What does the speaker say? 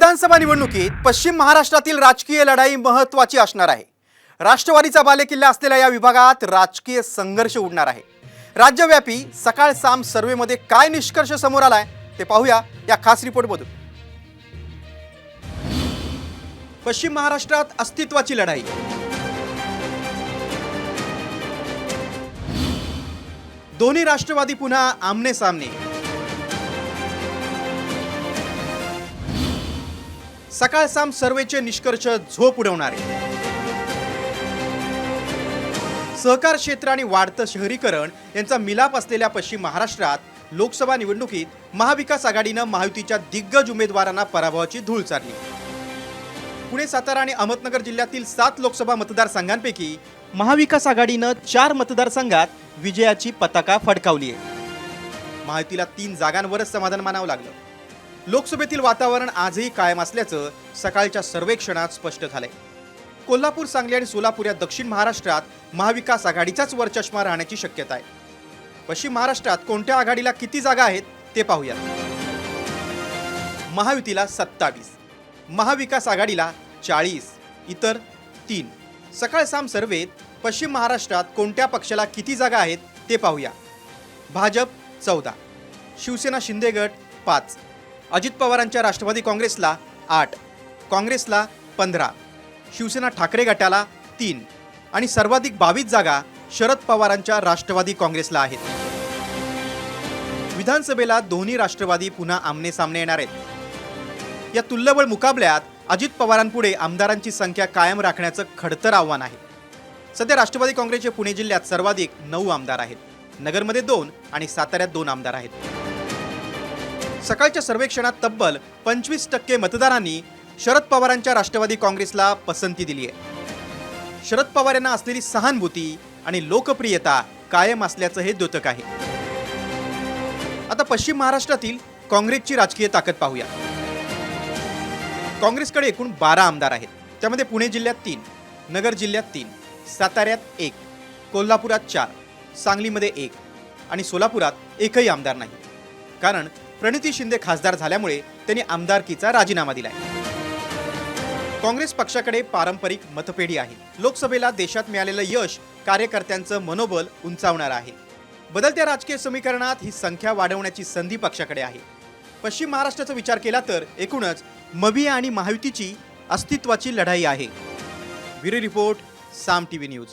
विधानसभा निवडणुकीत पश्चिम महाराष्ट्रातील राजकीय लढाई महत्त्वाची असणार आहे. राष्ट्रवादीचा बालेकिल्ला असलेल्या या विभागात राजकीय संघर्ष उडणार आहे. राज्यव्यापी सकाळ साम सर्वेमध्ये काय निष्कर्ष समोर आलाय ते पाहूया या खास रिपोर्टमधून पश्चिम महाराष्ट्रात अस्तित्वाची लढाई. दोन्ही राष्ट्रवादी पुन्हा आमने सामने. सकाळ साम सर्वेचे निष्कर्ष झोप उडवणारे. सहकार क्षेत्र आणि वाढतं शहरीकरण यांचा मिलाप असलेल्या पश्चिम महाराष्ट्रात लोकसभा निवडणुकीत महाविकास आघाडीनं महायुतीच्या दिग्गज उमेदवारांना पराभवाची धूळ चारली. पुणे सातारा आणि अहमदनगर जिल्ह्यातील सात लोकसभा मतदारसंघांपैकी महाविकास आघाडीनं चार मतदारसंघात विजयाची पताका फडकावली आहे महायुतीला तीन जागांवरच समाधान मानावं लागलं. लोकसभेतील वातावरण आजही कायम असल्याचं सकाळच्या सर्वेक्षणात स्पष्ट झालंय. कोल्हापूर सांगली आणि सोलापूर या दक्षिण महाराष्ट्रात महाविकास आघाडीचाच वरचष्मा राहण्याची शक्यता आहे. पश्चिम महाराष्ट्रात कोणत्या आघाडीला किती जागा आहेत ते पाहूया. महायुतीला सत्तावीस महाविकास आघाडीला चाळीस इतर तीन. सकाळ साम सर्वेत पश्चिम महाराष्ट्रात कोणत्या पक्षाला किती जागा आहेत ते पाहूया. भाजप चौदा शिवसेना शिंदे गट पाच. अजित पवारांच्या राष्ट्रवादी काँग्रेसला आठ काँग्रेसला पंधरा शिवसेना ठाकरे गटाला तीन आणि सर्वाधिक बावीस जागा शरद पवारांच्या राष्ट्रवादी काँग्रेसला आहेत. विधानसभेला दोन्ही राष्ट्रवादी पुन्हा आमने सामने येणार आहेत. या तुल्यबळ मुकाबल्यात अजित पवारांपुढे आमदारांची संख्या कायम राखण्याचं खडतर आव्हान आहे. सध्या राष्ट्रवादी काँग्रेसचे पुणे जिल्ह्यात सर्वाधिक नऊ आमदार आहेत. नगरमध्ये दोन आणि साताऱ्यात दोन आमदार आहेत. सकाळच्या सर्वेक्षणात तब्बल पंचवीस टक्के मतदारांनी शरद पवारांच्या राष्ट्रवादी काँग्रेसला पसंती दिली आहे. शरद पवार यांना असलेली सहानुभूती आणि लोकप्रियता कायम असल्याचं हे द्योतक आहे. आता पश्चिम महाराष्ट्रातील काँग्रेसची राजकीय ताकद पाहूया. काँग्रेसकडे एकूण बारा आमदार आहेत. त्यामध्ये पुणे जिल्ह्यात तीन नगर जिल्ह्यात तीन साताऱ्यात एक कोल्हापुरात चार सांगलीमध्ये एक आणि सोलापुरात एकही आमदार नाही. कारण प्रणिती शिंदे खासदार झाल्यामुळे त्यांनी आमदारकीचा राजीनामा दिलाय. काँग्रेस पक्षाकडे पारंपरिक मतपेढी आहे. लोकसभेला देशात मिळालेलं यश कार्यकर्त्यांचं मनोबल उंचावणार आहे. बदलत्या राजकीय समीकरणात ही संख्या वाढवण्याची संधी पक्षाकडे आहे. पश्चिम महाराष्ट्राचा विचार केला तर एकूणच मवी आणि महायुतीची अस्तित्वाची लढाई आहे. Bureau report Saam TV news.